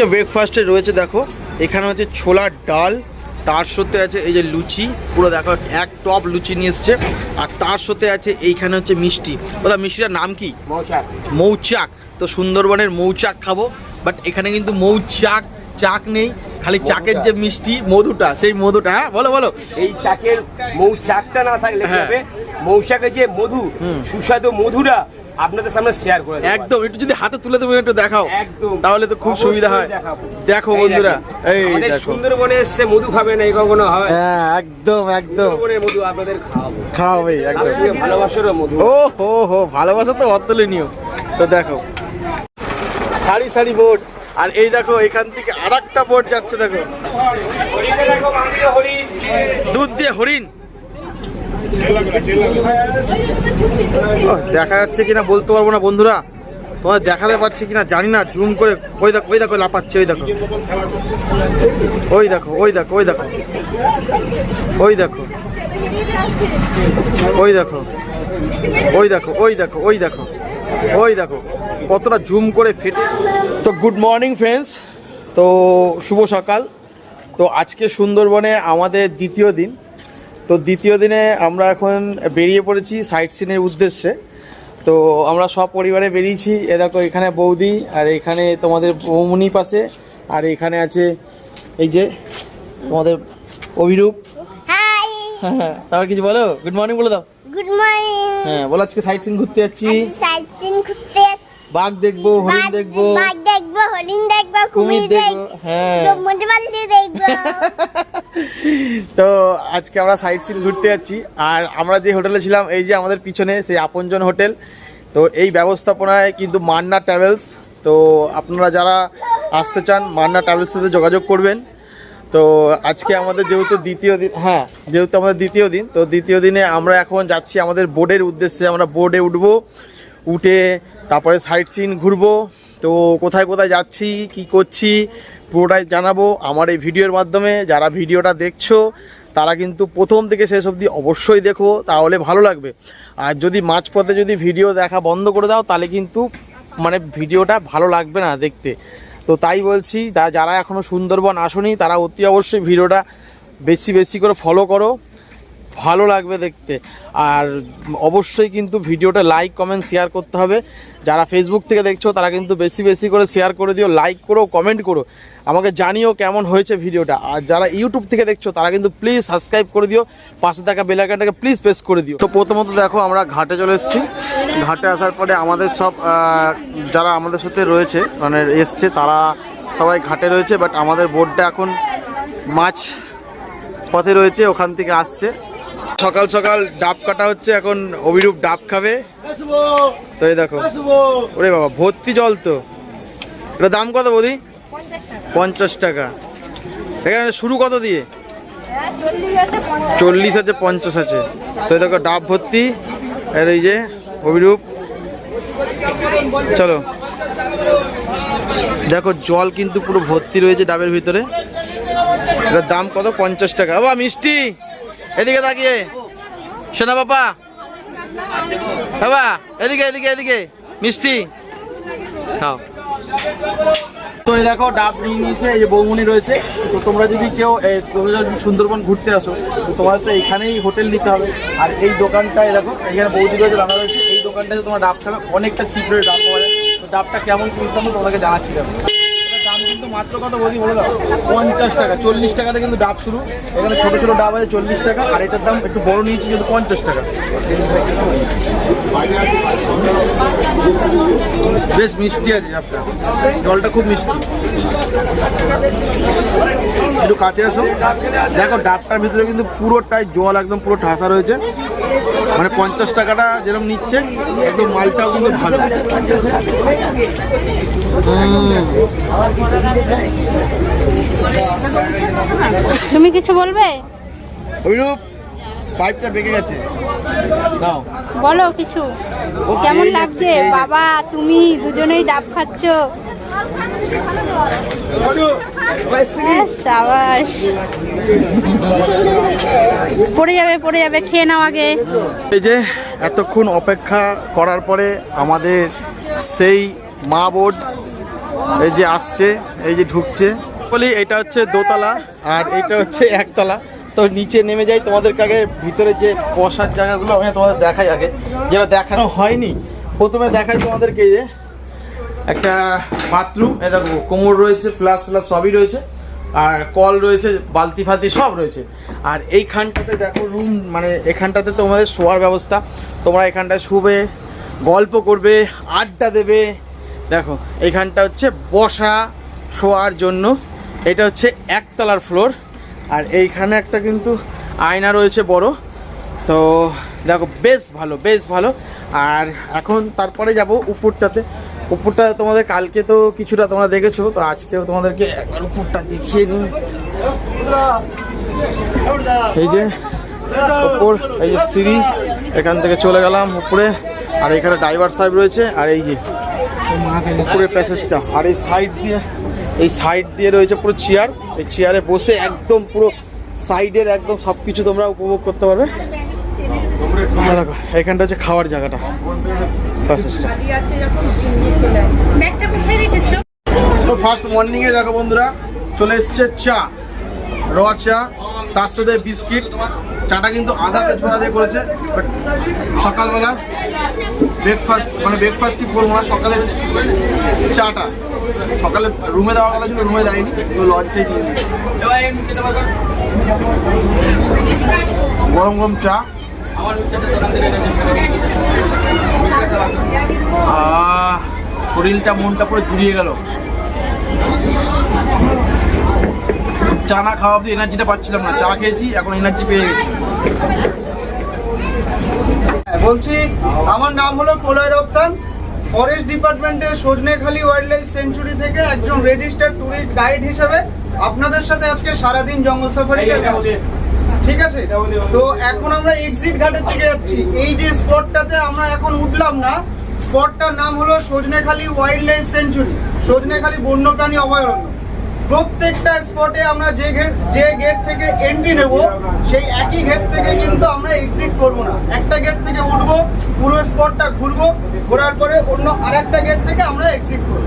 আজকে ব্রেকফাস্টে রয়েছে দেখো। এখানে হচ্ছে ছোলার ডাল তার সাথে আছে এই যে লুচি পুরো দেখো এক টপ লুচি নিয়ে এসছে। আর তার সাথে আছে এইখানে হচ্ছে মিষ্টি। ওটা মিষ্টিটার নাম কি? মৌচাক। মৌচাক। তো সুন্দরবনের মৌচাক খাব বাট এখানে কিন্তু মৌচাক চাক নেই। খালি চাকের যে মিষ্টি মধুটা সেই মধুটা হ্যাঁ বলো বলো। এই চাকের মৌচাকটা না থাকলে হ্যাঁ। মৌচাকের যে মধু সুস্বাদু মধুরা আপনাদের সামনে শেয়ার করে একদম একটু যদি হাতে তুলে তুমি একটু দেখাও। একদম। তাহলে তো খুব সুবিধা হয়। দেখো বন্ধুরা এই দেখো। সুন্দরবনে এসে মধু খাবে না এই কখনো হয়? হ্যাঁ একদম একদম। সুন্দরবনের মধু আপনাদের খাওয়াবো। খাওয়াবে একদম। সঙ্গে ভালোবাসারও মধু। ও হো হো ভালোবাসা তো অতুলনীয়। তো দেখো। সারি সারি বোট। আর এই দেখো এখান থেকে আর একটা বোট যাচ্ছে দেখো। দুধ দিয়ে হরিণ। দেখা যাচ্ছে কিনা বলতে পারব না বন্ধুরা। তোমার দেখাতে পারছি কিনা জানি না, জুম করে, ওই দেখো ওই দেখো লাপাচ্ছে ওই দেখো। ওই দেখো ওই দেখো ওই দেখো। ওই দেখো। ওই দেখো। ওই দেখো ওই দেখো ওই দেখো। ওই দেখো। কতটা জুম করে ফেটে। তো গুড মর্নিং ফ্রেন্ডস তো শুভ সকাল। তো আজকে সুন্দরবনে আমাদের দ্বিতীয় দিন। তো দ্বিতীয় দিনে আমরা এখন বেরিয়ে পড়েছি সাইট সিনের উদ্দেশ্যে। তো আমরা সব পরিবারে বেরিয়েছি। এ দেখো এখানে বৌদি আর এখানে তোমাদের বৌমনি পাশে আর এখানে আছে এই যে তোমাদের অভিরূপ। হ্যাঁ তারপর কিছু বলো? গুড মর্নিং বলে দাও। গুড মর্নিং হ্যাঁ বলো আজকে সাইট সিন ঘুরতে যাচ্ছি। সাইট সিন ঘুরতে যাচ্ছি। বাঘ দেখব হরিণ বাঘ- দেখব। বাঘ দেখব হরিণ দেখব কুমির দেখব হ্যাঁ। দেখব। তো আজকে আমরা সাইট সিন ঘুরতে যাচ্ছি। আর আমরা যে হোটেলে ছিলাম, এই যে আমাদের পিছনে সেই আপনজন হোটেল তো এই ব্যবস্থাপনায় কিন্তু মান্না ট্রাভেলস তো আপনারা যারা আসতে চান, মান্না ট্রাভেলসের সাথে যোগাযোগ করবেন। তো আজকে আমাদের যেহেতু দ্বিতীয় দিন হ্যাঁ যেহেতু আমাদের দ্বিতীয় দিন, তো দ্বিতীয় দিনে আমরা এখন যাচ্ছি আমাদের বোর্ডের উদ্দেশ্যে। আমরা বোর্ডে উঠব, উঠে তারপরে সাইট সিন ঘুরবো। তো কোথায় কোথায় যাচ্ছি, কি করছি পুরোটাই জানাব। আমার এই ভিডিওর মাধ্যমে যারা ভিডিওটা দেখছ, তারা কিন্তু প্রথম থেকে শেষ অবধি অবশ্যই দেখো, তাহলে ভালো লাগবে। আর যদি মাঝপথে যদি ভিডিও দেখা বন্ধ করে দাও, তাহলে কিন্তু মানে ভিডিওটা ভালো লাগবে না দেখতে। তো তাই বলছি যারা এখনও সুন্দরবন আসনি, তারা অতি অবশ্যই ভিডিওটা বেশি বেশি করে ফলো করো। ভালো লাগবে দেখতে। আর অবশ্যই কিন্তু ভিডিওটা লাইক কমেন্ট শেয়ার করতে হবে। যারা ফেসবুক থেকে দেখছ, তারা কিন্তু বেশি বেশি করে শেয়ার করে দিও লাইক করো কমেন্ট করো। আমাকে জানিও কেমন হয়েছে ভিডিওটা। আর যারা ইউটিউব থেকে দেখছ, তারা কিন্তু প্লিজ সাবস্ক্রাইব করে দিও, পাশে থাকা বেলাইকানটাকে প্লিজ প্রেস করে দিও। তো প্রথমত দেখো, আমরা ঘাটে চলে এসেছি। ঘাটে আসার পরে আমাদের সব যারা আমাদের সাথে রয়েছে মানে এসছে, তারা সবাই ঘাটে রয়েছে বাট আমাদের বোর্ডটা এখন মাছ পথে রয়েছে, ওখান থেকে আসছে। সকাল সকাল ডাব কাটা হচ্ছে, এখন অভিরূপ ডাব খাবে। তো এই দেখো। ওরে বাবা, ভর্তি জল তো। এটা দাম কত বৌদি? পঞ্চাশ টাকা। এখানে শুরু কত দিয়ে? চল্লিশ আছে, পঞ্চাশ আছে। তো দেখো, ডাব ভর্তি। আর এই যে অভিরূপ। চলো। দেখো, জল কিন্তু পুরো ভর্তি রয়েছে ডাবের ভিতরে। এটার দাম কত? পঞ্চাশ টাকা। বাবা, মিষ্টি! এদিকে তাকিয়ে। শোনা বাবা। বাবা, এদিকে এদিকে এদিকে। মিষ্টি। খাও। তো এই দেখো, ডাব নিয়ে নিয়েছে, এই যে বৌমনি রয়েছে। তো তোমরা যদি কেউ তোমরা যদি সুন্দরবন ঘুরতে আসো, তো তোমার তো এখানেই হোটেল নিতে হবে। আর এই দোকানটা দেখো, এখানে বৌদি রয়েছে রান্না রয়েছে। এই দোকানটাতে তোমার ডাব খাবে, অনেকটা চিপ রেটে ডাব পাওয়া যায়। তো ডাবটা কেমন হবে তোমাকে জানাচ্ছি দেখো। কিন্তু মাত্র কত বৌদি, বলে দাও। পঞ্চাশ টাকা, চল্লিশ টাকাতে কিন্তু ডাব শুরু। এখানে ছোটো ছোটো ডাব আছে, চল্লিশ টাকা, আর এটার দাম একটু বড় নিয়েছি, কিন্তু পঞ্চাশ টাকা। বেশ মিষ্টি আছে ডাবটা। জলটা খুব মিষ্টি। একটু কাছে আসো। দেখো, ডাবটার ভিতরে কিন্তু পুরোটাই জল, একদম পুরো ঠাসা রয়েছে। মানে পঞ্চাশ টাকাটা যেরকম নিচ্ছে একদম মালটাও কিন্তু ভালো। তুমি কিছু বলবে? অভিরূপ পাইপটা বেঁকে গেছে। বলো কিছু। ও কেমন লাগছে? বাবা তুমি দুজনেই ডাব খাচ্ছ। সাবাস পড়ে যাবে পড়ে যাবে, খেয়ে নাও আগে। এই যে এতক্ষণ অপেক্ষা করার পরে আমাদের সেই মা বোর্ড এই যে আসছে, এই যে ঢুকছে। বলি, এটা হচ্ছে দোতলা আর এটা হচ্ছে একতলা। তো নিচে নেমে যাই, তোমাদেরকে আগে ভিতরে যে বসার জায়গাগুলো আমি তোমাদের দেখাই আগে। যেটা দেখানো হয়নি, প্রথমে দেখাই তোমাদেরকে যে। একটা বাথরুম এ দেখো, কোমর রয়েছে ফ্লাশ ফ্লাশ সবই রয়েছে, আর কল রয়েছে, বালতি ফালতি সব রয়েছে। আর এইখানটাতে দেখো রুম মানে এখানটাতে তোমাদের শোয়ার ব্যবস্থা। তোমরা এখানটায় শুবে, গল্প করবে, আড্ডা দেবে। দেখো, এইখানটা হচ্ছে বসা শোয়ার জন্য। এটা হচ্ছে একতলার ফ্লোর আর এইখানে একটা কিন্তু আয়না রয়েছে বড়। তো দেখো, বেশ ভালো বেশ ভালো। আর এখন তারপরে যাব উপরটাতে। উপরটা তোমাদের কালকে তো কিছুটা তোমরা দেখেছ, তো আজকেও তোমাদেরকে একবার উপরটা দেখিয়ে নিই। এই যে উপর, এই যে সিঁড়ি, এখান থেকে চলে গেলাম উপরে, আর এখানে ড্রাইভার সাহেব রয়েছে, আর এই যে উপরের প্যাসেজটা আর এই সাইড দিয়ে, এই সাইড দিয়ে রয়েছে পুরো চেয়ার এই চেয়ারে বসে একদম পুরো সাইডের একদম সব কিছু তোমরা উপভোগ করতে পারবে। এখানটা হচ্ছে খাওয়ার জায়গাটা। কোথায় তো ফার্স্ট মর্নিংয়ে দেখো বন্ধুরা চলে এসছে চা র চা তার সাথে বিস্কিট। চাটা কিন্তু আধা তেজপাতা দিয়ে করেছে বাট সকালবেলা ব্রেকফাস্ট মানে ব্রেকফাস্টই করব না সকালে চাটা। সকালে রুমে দেওয়ার কথা ছিল রুমে দেয়নি তো নিয়ে গরম গরম চা। শরীরটা, মনটা পুরো জুড়িয়ে গেল। চা না খাওয়া অব্দি এনার্জিটা পাচ্ছিলাম না। চা খেয়েছি, এখন এনার্জি পেয়ে গেছি। বলছি, আমার নাম হলো প্রলয় রপ্তান। ফরেস্ট ডিপার্টমেন্টের সজনেখালি ওয়াইল্ড লাইফ সেঞ্চুরি থেকে একজন রেজিস্টার্ড ট্যুরিস্ট গাইড হিসেবে আপনাদের সাথে আজকে সারাদিন জঙ্গল সাফারি ঠিক আছে? তো এখন আমরা এক্সিট ঘাটের দিকে যাচ্ছি। এই যে স্পটটাতে আমরা এখন উঠলাম না স্পটটার নাম হলো Sajnekhali wildlife sanctuary Sajnekhali বন্যপ্রাণী অভয়ারণ্য। প্রত্যেকটা স্পটে আমরা যে গেট যে গেট থেকে এন্ট্রি নেব, সেই একই গেট থেকে কিন্তু আমরা এক্সিট করব না। একটা গেট থেকে উঠবো, পুরো স্পটটা ঘুরবো, ঘোরার পরে অন্য আরেকটা গেট থেকে আমরা এক্সিট করব।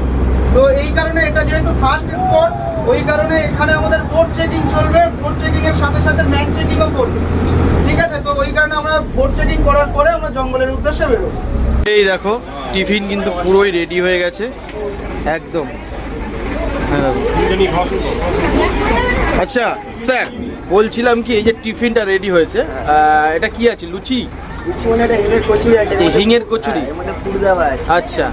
তো এই কারণে এটা যেহেতু ফার্স্ট স্পট ওই কারণে এখানে আমাদের বোট চেকিং চলবে। বোট চেকিং এর সাথে সাথে ম্যান চেকিংও করবে। ঠিক আছে? তো ওই কারণে আমরা বোট চেকিং করার পরে আমরা জঙ্গলের উদ্দেশ্যে বেরোবো। এই দেখো টিফিন কিন্তু পুরোই রেডি হয়ে গেছে। একদম। হ্যাঁ আচ্ছা স্যার বলছিলাম কি এই যে টিফিনটা রেডি হয়েছে এটা কি আছে? লুচি? এই হিঙের কচুরি মানে আচ্ছা।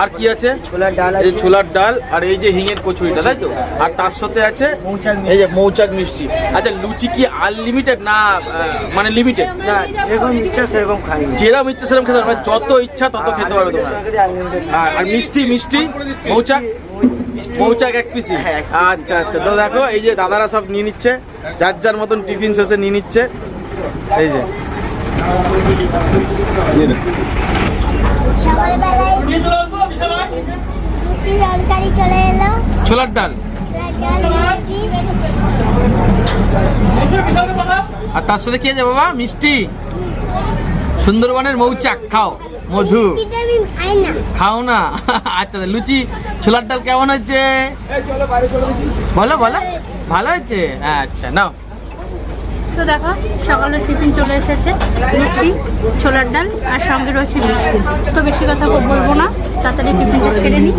আর কি আছে? ছোলার ডাল এই ছোলার ডাল আর এই যে হিঙের কচুরিটা তাই তো? আর তার সাথে আছে এই যে মৌচাক মিষ্টি। আচ্ছা লুচি কি আনলিমিটেড না মানে লিমিটেড না যেরকম ইচ্ছা সেরকম খাই। যেরকম ইচ্ছা সেরকম খেতে পারবে যত ইচ্ছা তত খেতে পারবে তোমরা। আর আর মিষ্টি মিষ্টি? মৌচাক? মৌচাক এক পিসি আচ্ছা আচ্ছা। তো দেখো এই যে দাদারা সব নিয়ে নিচ্ছে যার যার মতন টিফিন শেষে নিয়ে নিচ্ছে। এই যে। সকালবেলায় লুচি তরকারি চলে এলো। ছোলার ডাল। আর তার সাথে কি আছে বাবা? মিষ্টি। সুন্দরবনের মৌচাক। খাও। মধু। খাও না। আচ্ছা লুচি ছোলার ডাল কেমন হচ্ছে বলো বলো। ভালো হচ্ছে আচ্ছা নাও। তো দেখো সকালের টিফিন চলে এসেছে। লুচি ছোলার ডাল আর সঙ্গে রয়েছে মিষ্টি। তো বেশি কথা বলব না তাড়াতাড়ি টিফিনটা সেরে নিই।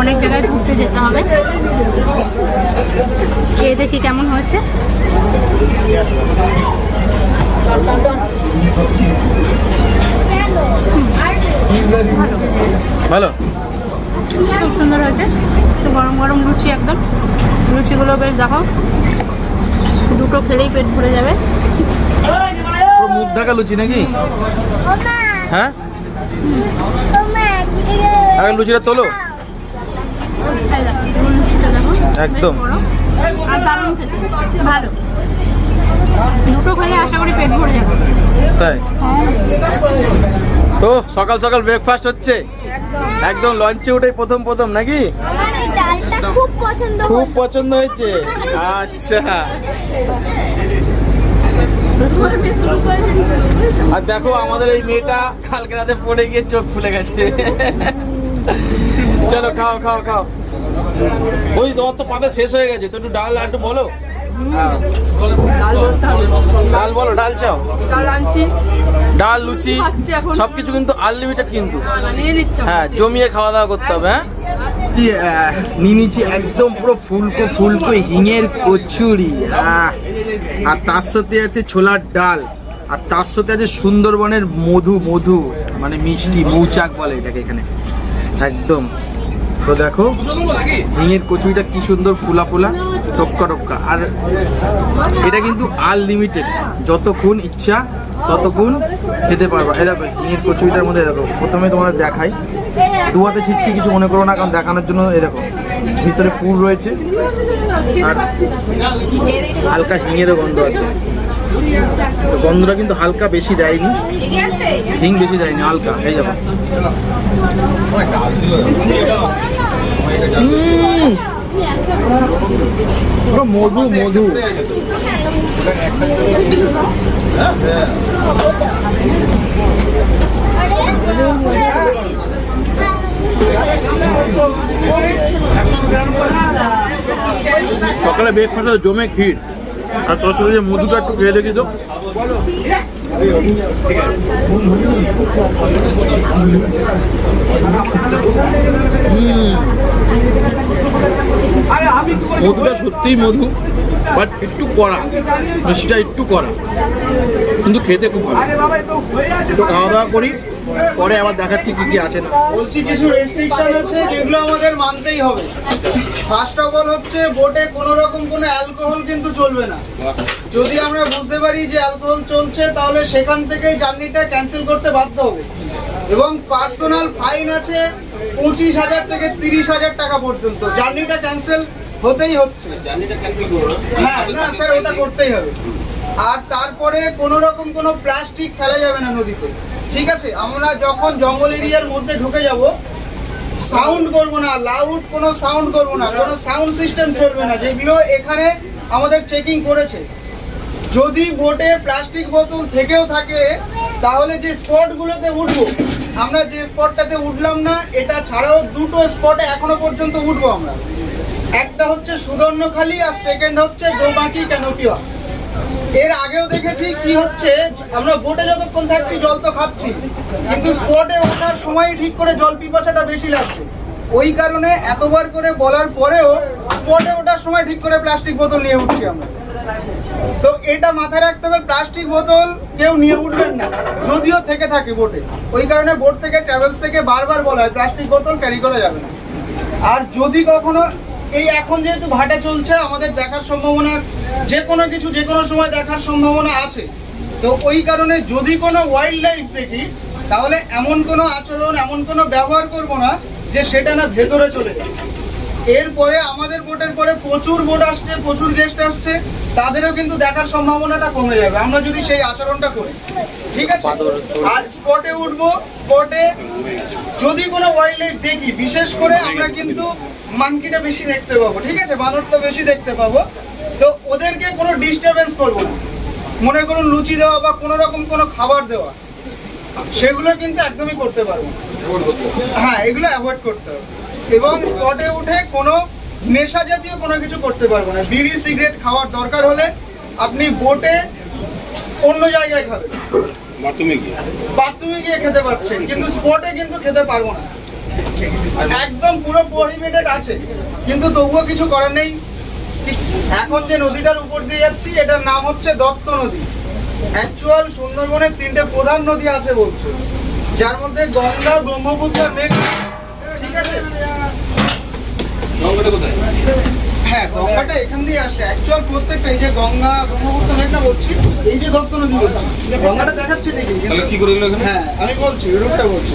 অনেক জায়গায় ঘুরতে যেতে হবে। খেয়ে দেখি কেমন হয়েছে। ভালো। খুব সুন্দর হয়েছে। তো গরম গরম লুচি একদম। লুচিগুলো বেশ দেখো দুটো খেলেই পেট ভরে যাবে। মুখ ঢাকা লুচি নাকি? হ্যাঁ? আগে লুচিটা তোলো। একদম। বড়। আর দারুণ খেতে ভালো দুটো খেলে আশা করি পেট ভরে যাবে। তাই? তো সকাল সকাল ব্রেকফাস্ট হচ্ছে। একদম লঞ্চে উঠে প্রথম প্রথম নাকি? খুব পছন্দ খুব পছন্দ হয়েছে। আচ্ছা। আর দেখো আমাদের এই মেয়েটা কালকে রাতে পড়ে গিয়ে চোখ ফুলে গেছে। চলো খাও খাও খাও। ওই তোমার তো পাতা শেষ হয়ে গেছে। তো একটু ডাল আর একটু বলো। ডাল বলো ডাল চাও? ডাল লুচি। সবকিছু কিন্তু আনলিমিটেড কিন্তু। হ্যাঁ জমিয়ে খাওয়া দাওয়া করতে হবে হ্যাঁ? নিয়ে নিচ্ছি একদম পুরো ফুলকো ফুলকো হিঙের কচুরি আর তার সাথে আছে ছোলার ডাল, আর তার সাথে আছে সুন্দরবনের মধু মধু মানে মিষ্টি, মৌচাক বলে এটাকে এখানে, একদম। তো দেখো, হিঙের কচুরিটা কি সুন্দর ফুলা ফুলা টপকা টপকা আর এটা কিন্তু আনলিমিটেড যতক্ষণ ইচ্ছা ততক্ষণ খেতে পারবা। এই দেখো, হিঙের কচুরিটার মধ্যে দেখো, প্রথমে তোমাদের দেখাই। দুয়াতে ছিটছি কিছু মনে করো না কারণ দেখানোর জন্য দেখো ভিতরে পুর রয়েছে আর হালকা হিঙেরও গন্ধ আছে। গন্ধটা কিন্তু হালকা বেশি দেয়নি। হিং বেশি দেয়নি হালকা উম, পুরো মধু মধু। সকালে ব্রেকফাস্টে জমে ক্ষীর। আর তোর সাথে যে মধুটা একটু খেয়ে দেখি তো। মধুটা সত্যিই মধু বাট একটু কড়া, মিষ্টিটা একটু কড়া। কিন্তু খেতে খুব ভালো। খাওয়া দাওয়া করি। পরে আবার দেখাচ্ছি কি কি আছে না। বলছি কিছু রেস্ট্রিকশন আছে যেগুলো আমাদের মানতেই হবে। ফার্স্ট অফ অল হচ্ছে বোটে কোনো রকম কোনো অ্যালকোহল কিন্তু চলবে না। যদি আমরা বুঝতে পারি যে অ্যালকোহল চলছে তাহলে সেখান থেকেই জার্নিটা ক্যান্সেল করতে বাধ্য হবে। এবং পার্সোনাল ফাইন আছে পঁচিশ হাজার থেকে তিরিশ হাজার টাকা পর্যন্ত। জার্নিটা ক্যান্সেল হতেই হচ্ছে। হ্যাঁ না স্যার ওটা করতেই হবে। আর তারপরে কোনো রকম কোনো প্লাস্টিক ফেলা যাবে না নদীতে। ঠিক আছে, আমরা যখন জঙ্গল এরিয়ার মধ্যে ঢুকে যাব সাউন্ড করব না লাউড কোনো সাউন্ড করব না, কোনো সাউন্ড সিস্টেম চলবে না যেগুলো এখানে আমাদের চেকিং করেছে। যদি বোটে প্লাস্টিক বোতল থেকেও থাকে, তাহলে যে স্পটগুলোতে উঠবো, আমরা যে স্পটটাতে উঠলাম না, এটা ছাড়াও দুটো স্পটে এখনও পর্যন্ত উঠবো আমরা। একটা হচ্ছে সুদর্ণখালি আর সেকেন্ড হচ্ছে দোবাকি ক্যানোপিয়া এর আগেও দেখেছি কি হচ্ছে, আমরা বোটে যতক্ষণ থাকছি, জল তো খাচ্ছি। কিন্তু স্পটে ওঠার সময় ঠিক করে জল পিপাসাটা বেশি লাগছে। ওই কারণে এতবার করে বলার পরেও স্পটে ওঠার সময় ঠিক করে প্লাস্টিক বোতল নিয়ে উঠছি আমরা। তো এটা মাথায় রাখতে হবে প্লাস্টিক বোতল কেউ নিয়ে উঠবেন না। যদিও থেকে থাকে বোটে ওই কারণে বোট থেকে ট্রাভেলস থেকে বারবার বলা হয় প্লাস্টিক বোতল ক্যারি করা যাবে না। আর যদি কখনো, এই এখন যেহেতু ভাটা চলছে, আমাদের দেখার সম্ভাবনা যে কোনো কিছু যে কোনো সময় দেখার সম্ভাবনা আছে। তো ওই কারণে যদি কোনো ওয়াইল্ড লাইফ দেখি তাহলে এমন কোনো আচরণ এমন কোনো ব্যবহার করব না যে সেটা না ভেতরে চলে যায়। এরপরে আমাদের বোটের পরে প্রচুর বোট আসছে প্রচুর গেস্ট আসছে তাদেরও কিন্তু দেখার সম্ভাবনাটা কমে যাবে। আমরা যদি সেই আচরণটা করি ঠিক আছে? আর স্পটে উঠবো স্পটে যদি কোনো ওয়াইল্ড লাইফ দেখি বিশেষ করে আমরা কিন্তু মানকিটা বেশি দেখতে পাবো ঠিক আছে? বানরটা বেশি দেখতে পাবো। তো ওদেরকে কোনো ডিস্টারবেন্স করব না। মনে করুন লুচি দেওয়া বা কোনো রকম কোনো খাবার দেওয়া সেগুলো কিন্তু একদমই করতে পারব না। হ্যাঁ এগুলো অ্যাভয়েড করতে হবে। এবং স্পটে উঠে কোনো নেশা জাতীয় কোনো কিছু করতে পারব না। বিড়ি সিগারেট খাওয়ার দরকার হলে আপনি বোটে অন্য জায়গায় খাবেন। বাথরুমে গিয়ে। খেতে পারছেন কিন্তু স্পটে কিন্তু খেতে পারব না। একদম পুরো প্রহিবিটেড আছে কিন্তু তবুও কিছু করার নেই। এখন যে নদীটার উপর দিয়ে যাচ্ছি, এটার নাম হচ্ছে দত্ত নদী। অ্যাকচুয়াল সুন্দরবনের তিনটে প্রধান নদী আছে বলছে। যার মধ্যে গঙ্গা, ব্রহ্মপুত্র, মেঘ, ঠিক আছে? হ্যাঁ গঙ্গাটা এখান দিয়ে আসে। অ্যাকচুয়াল প্রত্যেকটা এই যে গঙ্গা ব্রহ্মপুত্র বলছি এই যে দত্ত নদী বলছি গঙ্গাটা দেখাচ্ছে ঠিকই কিন্তু- কি করে এখানে? হ্যাঁ আমি বলছি রুটটা বলছি।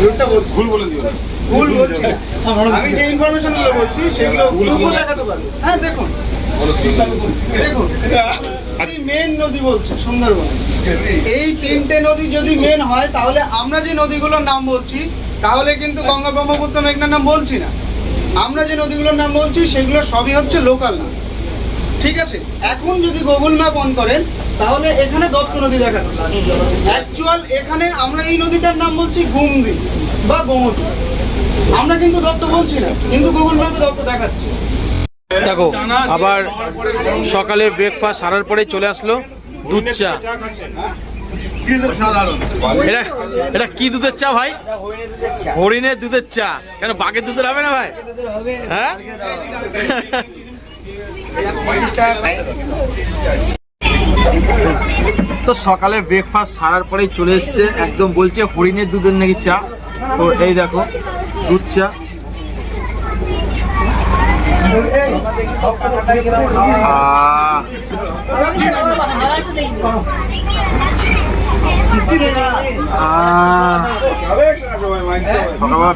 রুটটা বলছি। ভুল বলে দিও ভুল বলছি আমি যে ইনফরমেশনগুলো বলছি সেগুলো দেখাতে পারব। হ্যাঁ দেখুন। দেখুন মেন নদী বলছে সুন্দরবন। এই তিনটে নদী যদি মেন হয় তাহলে আমরা যে নদীগুলোর নাম বলছি তাহলে কিন্তু গঙ্গা ব্রহ্মপুত্র মেঘনার নাম বলছি না। আমরা যে নদীগুলোর নাম বলছি, সেগুলো সবই হচ্ছে লোকাল নাম ঠিক আছে? এখন যদি গুগল ম্যাপ অন করেন, তাহলে এখানে দত্ত নদী দেখা অ্যাকচুয়াল এখানে আমরা এই নদীটার নাম বলছি গুমদি বা গোমতী। আমরা কিন্তু দত্ত বলছি না, কিন্তু গুগল ম্যাপে দত্ত দেখাচ্ছে। দেখো, আবার সকালে ব্রেকফাস্ট সারার পরে চলে আসলো দুধ চা। এটা এটা কি দুধের চা ভাই? হরিণের দুধের চা। কেন বাঘের দুধের হবে না ভাই? হ্যাঁ? তো সকালে ব্রেকফাস্ট সারার পরেই চলে এসছে। একদম বলছে হরিণের দুধের নাকি চা। তো এই দেখো দুধ চা। আহ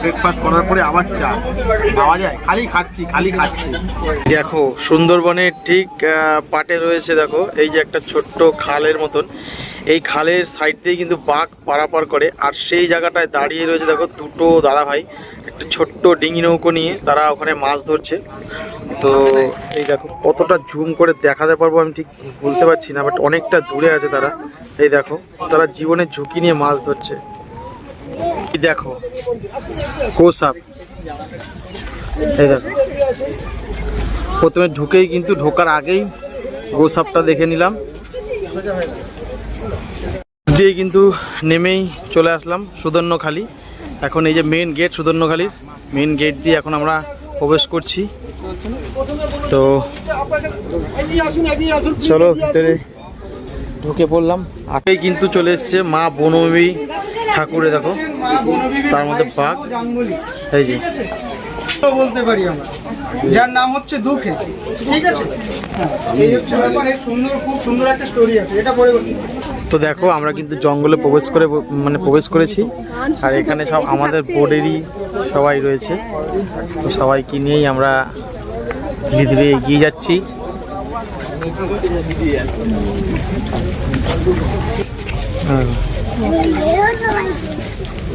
ব্রেকফাস্ট করার পরে আবার দেখো সুন্দরবনের ঠিক পাটে রয়েছে দেখো, এই যে একটা ছোট্ট খালের মতন। এই খালের সাইড দিয়ে কিন্তু বাঘ পারাপার করে, আর সেই জায়গাটায় দাঁড়িয়ে রয়েছে দেখো দুটো দাদা ভাই একটা ছোট্ট ডিঙি নৌকো নিয়ে তারা ওখানে মাছ ধরছে। তো এই দেখো, কতটা জুম করে দেখাতে পারব আমি ঠিক বলতে পারছি না বাট অনেকটা দূরে আছে তারা। এই দেখো, তারা জীবনের ঝুঁকি নিয়ে মাছ ধরছে। দেখো কোসাপ এই দেখো, প্রথমে ঢুকেই কিন্তু ঢোকার আগেই গোসাপটা দেখে নিলাম। দিয়ে কিন্তু নেমেই চলে আসলাম সুদর্ণখালি। এখন এই যে মেন গেট সুদর্ণখালির মেন গেট দিয়ে এখন আমরা প্রবেশ করছি। তো চলো ভিতরে ঢুকে পড়লাম। আগেই কিন্তু চলে এসছে মা বনবী ঠাকুরে দেখো। তার মধ্যে বাঘ। এই যে। বলতে পারি আমরা। যার নাম হচ্ছে দুঃখে। ঠিক আছে? এই হচ্ছে ব্যাপার। সুন্দর খুব সুন্দর একটা স্টোরি আছে। এটা পরে তো দেখো আমরা কিন্তু জঙ্গলে প্রবেশ করে মানে প্রবেশ করেছি। আর এখানে সব আমাদের বোর্ডেরই সবাই রয়েছে। তো সবাইকে নিয়েই আমরা ধীরে ধীরে এগিয়ে যাচ্ছি। হ্যাঁ।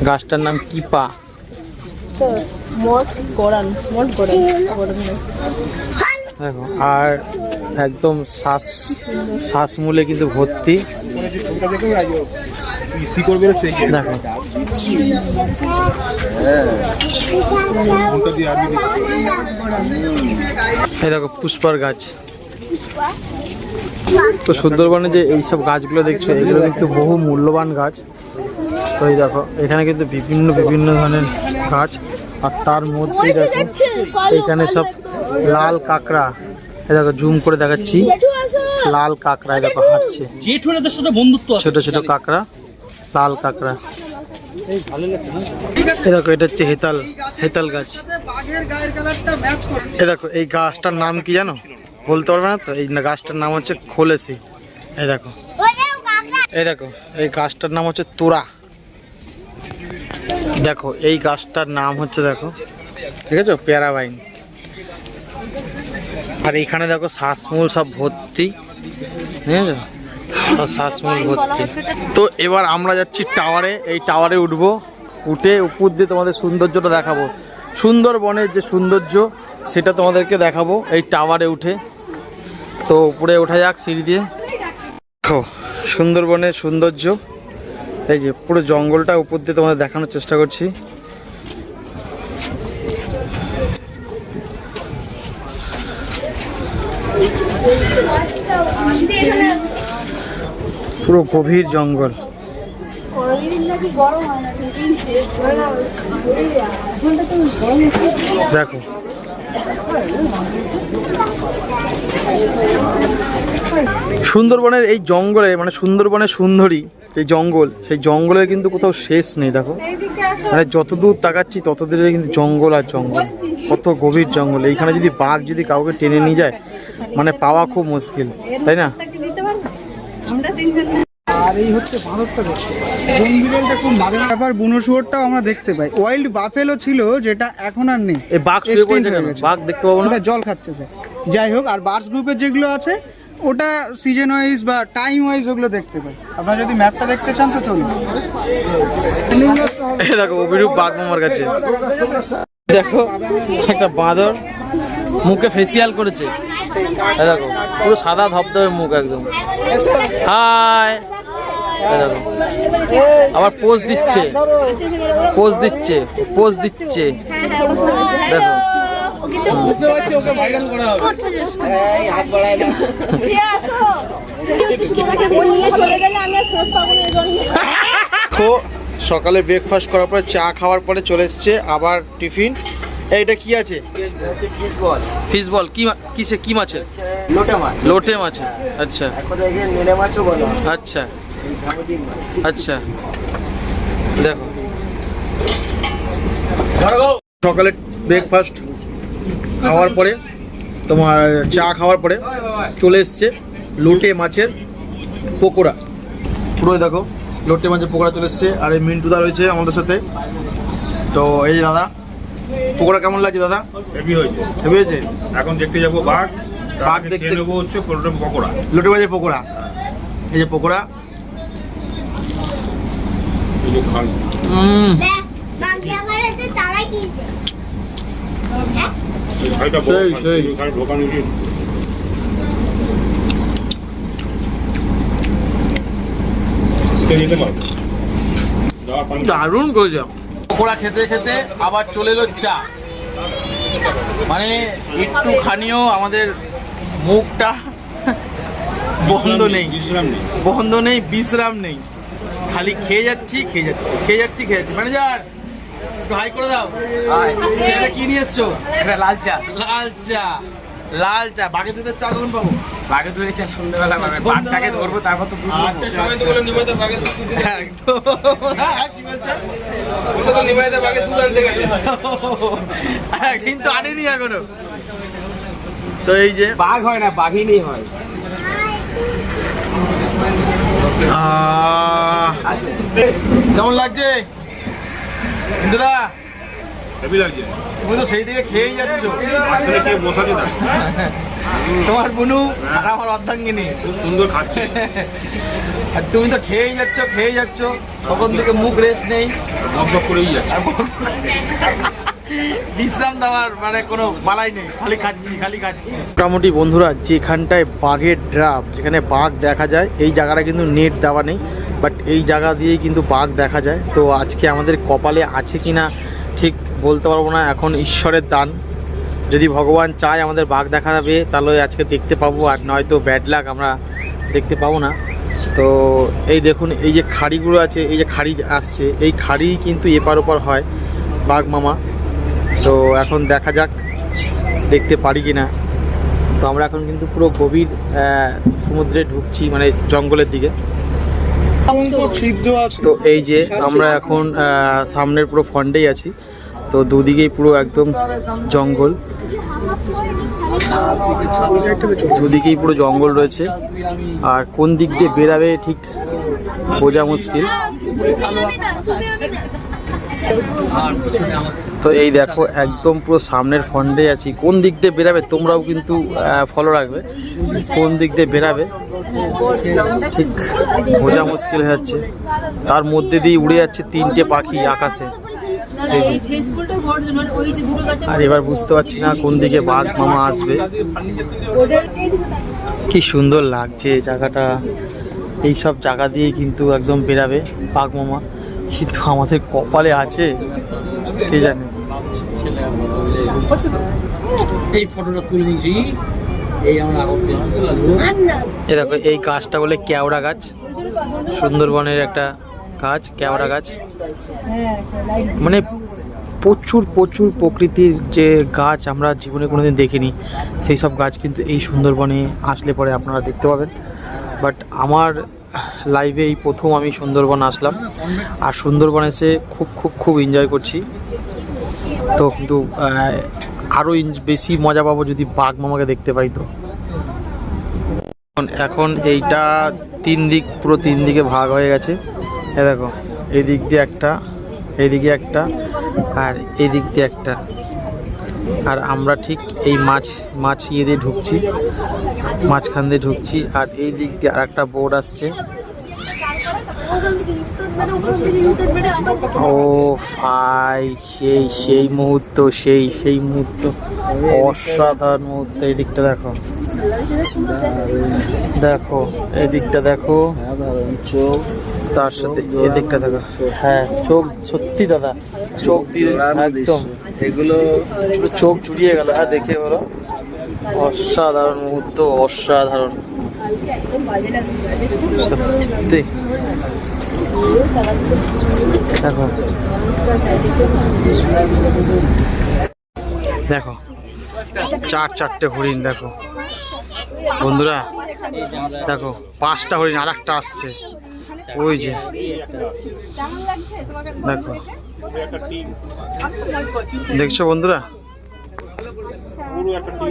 গাছটার নাম কিপা। দেখো আর একদম শ্বাস শ্বাসমূলে কিন্তু ভর্তি। দেখো এই দেখো পুষ্পার গাছ। তো সুন্দরবনে যে এইসব গাছগুলো দেখছ এগুলো কিন্তু বহু মূল্যবান গাছ। তো এই দেখো এখানে কিন্তু বিভিন্ন বিভিন্ন ধরনের গাছ। আর তার মধ্যে দেখো এখানে সব লাল কাঁকড়া। এই দেখো জুম করে দেখাচ্ছি। লাল কাঁকড়া এই দেখো হাঁটছে। জেঠুরাদের সাথে বন্ধুত্ব আছে ছোট ছোট কাঁকড়া লাল কাঁকড়া। এটা হচ্ছে হেতাল হেতাল গাছ। এই দেখো, এই গাছটার নাম কি জানো? বলতে পারবে না তো? এই গাছটার নাম হচ্ছে খোলেসি। এই দেখো। এই দেখো, এই গাছটার নাম হচ্ছে তোরা। দেখো, এই গাছটার নাম হচ্ছে দেখো, ঠিক আছে, পেয়ারা বাইন। আর এখানে দেখো শ্বাসমূল সব ভর্তি। ঠিক আছে? শ্বাসমূল ভর্তি। তো এবার আমরা যাচ্ছি টাওয়ারে, এই টাওয়ারে উঠবো। উঠে উপর দিয়ে তোমাদের সৌন্দর্যটা দেখাবো। সুন্দরবনের যে সৌন্দর্য, সেটা তোমাদেরকে দেখাবো এই টাওয়ারে উঠে। তো উপরে ওঠা যাক, সিঁড়ি দিয়ে। দেখো, সুন্দরবনের সৌন্দর্য। এই যে পুরো জঙ্গলটা উপর দিয়ে তোমাদের দেখানোর চেষ্টা করছি। পুরো গভীর জঙ্গল। দেখো। সুন্দরবনের এই জঙ্গলে মানে সুন্দরবনের সুন্দরী যে জঙ্গল, সেই জঙ্গলের কিন্তু কোথাও শেষ নেই, দেখো। মানে যত দূর তাকাচ্ছি তত দূরে কিন্তু জঙ্গল আর জঙ্গল। কত গভীর জঙ্গল। এইখানে যদি বাঘ যদি কাউকে টেনে নিয়ে যায় মানে পাওয়া খুব মুশকিল, তাই না? আর এই হচ্ছে ভারতটা দেখতে বনবিড়ালটা খুব বাঘের ব্যাপার বুনো শুয়োরটাও আমরা দেখতে পাই। ওয়াইল্ড বাফেলো ছিল যেটা এখন আর নেই। এই বাঘ হয়ে গেছে। বাঘ দেখতে পাবো না? জল খাচ্ছে স্যার যাই হোক আর বার্স গ্রুপের যেগুলো আছে ওটা সিজন ওয়াইজ বা টাইম ওয়াইজ ওগুলো দেখতে পাই। আপনারা যদি ম্যাপটা দেখতে চান তো চলুন। দেখো অভিরূপ বাঘ মামার কাছে। দেখো একটা বাঁদর মুখে ফেসিয়াল করেছে। দেখো পুরো সাদা ধবধবে মুখ একদম। হাই। দেখো। আবার পোজ দিচ্ছে। পোজ দিচ্ছে। পোজ দিচ্ছে। দেখো। সকালে ব্রেকফাস্ট করার পরে চা খাওয়ার পরে চলে এসছে, আবার টিফিন। এইটা কি আছে? ফিস বল ফিশ বল কি কিসে, কি মাছের? লোটা মাছ। লোটে মাছের আচ্ছা। মাছও আচ্ছা। মাছ আচ্ছা। দেখো। সকালে ব্রেকফাস্ট খাওয়ার পরে, তোমার চা খাওয়ার পরে চলে এসছে লোটে মাছের পকোড়া। পুরো দেখো, লোটে মাছের পকোড়া চলে এসছে। আর এই মিন্টুদা রয়েছে আমাদের সাথে। তো এই দাদা পকোড়া কেমন লাগছে দাদা? হেভি হয়েছে। হেভি হয়েছে? এখন দেখতে যাব বাঘ বাঘ দেখতে- নেব হচ্ছে পকোড়া। লোটে মাছের পকোড়া। এই যে পকোড়া। সেই, সেই। ঢোকানো উচিত। দারুণ করেছে। পকোড়া খেতে খেতে আবার চলে এলো চা। মানে একটুখানিও আমাদের মুখটা বন্ধ নেই বিশ্রাম নেই। বন্ধ নেই বিশ্রাম নেই। খালি খেয়ে যাচ্ছি খেয়ে যাচ্ছি খেয়ে যাচ্ছি খেয়ে যাচ্ছি। ম্যানেজার একটু হাই করে দাও। এটা কি নিয়ে এসছো? এটা লাল চা। লাল চা লাল চা। বাকি দুধের চা কখন পাবো? বাঘে ধরে চা সন্ধ্যাবেলা পাবে বাঘটাকে ধরবো তারপর তো দুধ নেব। আচ্ছা, আচ্ছা। একদম। কি বলছো? কিন্তু আনেনি এখনও। তো এই যে বাঘ হয় না বাঘিনী হয়। আহ, কেমন লাগছে? দা হেভি লাগছে। তুমি তো সেই দিকে খেয়েই যাচ্ছ। না। তোমার বুনু আর আমার অর্ধাঙ্গিনী। খুব সুন্দর খাচ্ছে। আর তুমি তো খেয়েই যাচ্ছ খেয়েই যাচ্ছ। তখন থেকে মুখ রেস্ট নেই। করেই যাচ্ছে। বিশ্রাম দেওয়ার মানে কোনো বালাই নেই। খালি খাচ্ছি খালি খাচ্ছি। মোটামুটি বন্ধুরা যেখানটায় বাঘের ড্রাফ যেখানে বাঘ দেখা যায় এই জায়গাটা কিন্তু নেট দেওয়া নেই। বাট এই জায়গা দিয়েই কিন্তু বাঘ দেখা যায়। তো আজকে আমাদের কপালে আছে কি না ঠিক বলতে পারব না। এখন ঈশ্বরের দান। যদি ভগবান চায় আমাদের বাঘ দেখা যাবে তাহলে আজকে দেখতে পাবো আর নয়তো ব্যাড লাক আমরা দেখতে পাবো না। তো এই দেখুন এই যে খাড়িগুলো আছে এই যে খাড়ি আসছে এই খাড়ি কিন্তু এপার ওপার হয় বাঘ মামা। তো এখন দেখা যাক দেখতে পারি কি না তো আমরা এখন কিন্তু পুরো গভীর সমুদ্রে ঢুকছি মানে জঙ্গলের দিকে। তো এই যে আমরা এখন সামনের পুরো ফন্ডেই আছি। তো দুদিকেই পুরো একদম জঙ্গল। দুদিকেই পুরো জঙ্গল রয়েছে। আর কোন দিক দিয়ে বেরাবে ঠিক বোঝা মুশকিল। তো এই দেখো, একদম পুরো সামনের ফন্ডে আছি। কোন দিক দিয়ে বেরাবে তোমরাও কিন্তু ফলো রাখবে। কোন দিক দিয়ে বেরাবে ঠিক বোঝা মুশকিল হয়ে যাচ্ছে। তার মধ্যে দিয়ে উড়ে যাচ্ছে তিনটে পাখি আকাশে। আর এবার বুঝতে পারছি না কোন দিকে বাঘ মামা আসবে। কি সুন্দর লাগছে জায়গাটা। এই সব জায়গা দিয়ে কিন্তু একদম বেরাবে বাঘ মামা। কিন্তু আমাদের কপালে আছে কে জানে? এই ফটোটা তুলে নিয়েছি। এই আমরা এ দেখো এই গাছটা বলে কেওড়া গাছ। সুন্দরবনের একটা গাছ কেওড়া গাছ? মানে প্রচুর প্রচুর প্রকৃতির যে গাছ আমরা জীবনে কোনোদিন দেখিনি সেই সব গাছ কিন্তু এই সুন্দরবনে আসলে পরে আপনারা দেখতে পাবেন। বাট আমার লাইভে এই প্রথম আমি সুন্দরবন আসলাম। আর সুন্দরবন এসে খুব খুব খুব এনজয় করছি। তো কিন্তু আরও বেশি মজা পাবো যদি বাঘ মামাকে দেখতে পাই তো। এখন- এখন এইটা তিন দিক পুরো তিন দিকে ভাগ হয়ে গেছে। এ দেখো, এই দিক দিয়ে একটা এইদিকে একটা, আর এই দিক দিয়ে একটা। আর আমরা ঠিক এই মাছ মাছ ইয়ে দিয়ে ঢুকছি, মাঝখান দিয়ে ঢুকছি, আর এই দিক দিয়ে আর একটা বোর্ড আসছে। ও ভাই, সেই সেই মুহূর্ত, সেই সেই মুহূর্ত, অসাধারণ মুহূর্ত, এই দিকটা দেখো। দেখো, এই দিকটা দেখো। তার সাথে এই দিকটা দেখো। হ্যাঁ চোখ সত্যি দাদা চোখ দিয়ে একদম। এগুলো চোখ জুড়িয়ে গেল হ্যাঁ দেখে বলো। অসাধারণ মুহূর্ত অসাধারণ। সত্যি। দেখো। দেখো চার চারটে হরিণ দেখো। বন্ধুরা দেখো পাঁচটা হরিণ আর একটা আসছে। ওই যে। দেখো। দেখছ বন্ধুরা?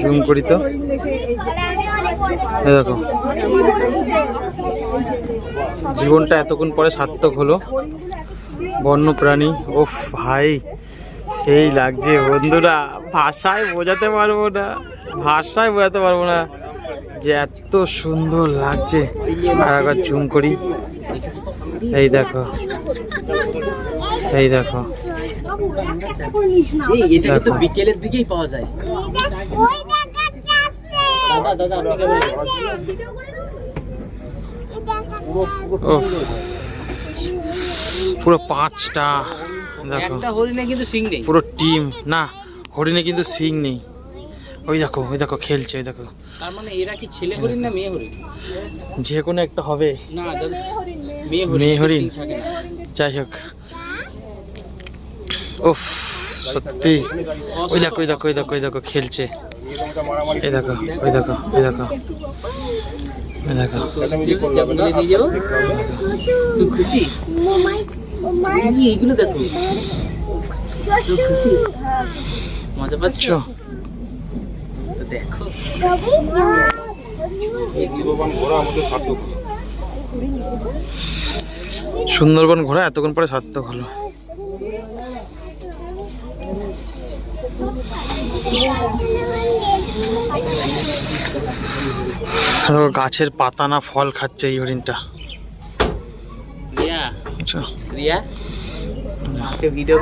জুম করি তো। দেখো। জীবনটা এতক্ষণ পরে সার্থক হলো। বন্য প্রাণী। ওফ ভাই সেই লাগছে। বন্ধুরা ভাষায় বোঝাতে পারব না। ভাষায় বোঝাতে পারব না যে এত সুন্দর লাগছে। আর একবার জুম করি। এই দেখো। এই দেখো। এই এটা দেখো। বিকেলের দিকেই পাওয়া যায়। পুরো পাঁচটা দেখো। হরিণে কিন্তু সিং নেই। পুরো টিম না হরিণে কিন্তু সিং নেই। ওই দেখো ওই দেখো খেলছে ওই দেখো। তার মানে এরা কি ছেলে হরিণ না মেয়ে হরিণ? যে কোনো একটা হবে। না মেয়ে হরিণ যাই হোক। উফ সত্যি। ওই দেখো ওই দেখো ওই দেখো ওই দেখো খেলছে। এই দেখো ওই দেখো ওই দেখো। ওই দেখো। খুশি? এইগুলো দেখো। খুশি? মজা পাচ্ছ? দেখো জীববান ঘোড়া আমাদের সার্থক সুন্দরবন ঘোরা এতক্ষণ পরে সার্থক হলো। গাছের পাতা না ফল খাচ্ছে এই হরিণটা। ভিডিও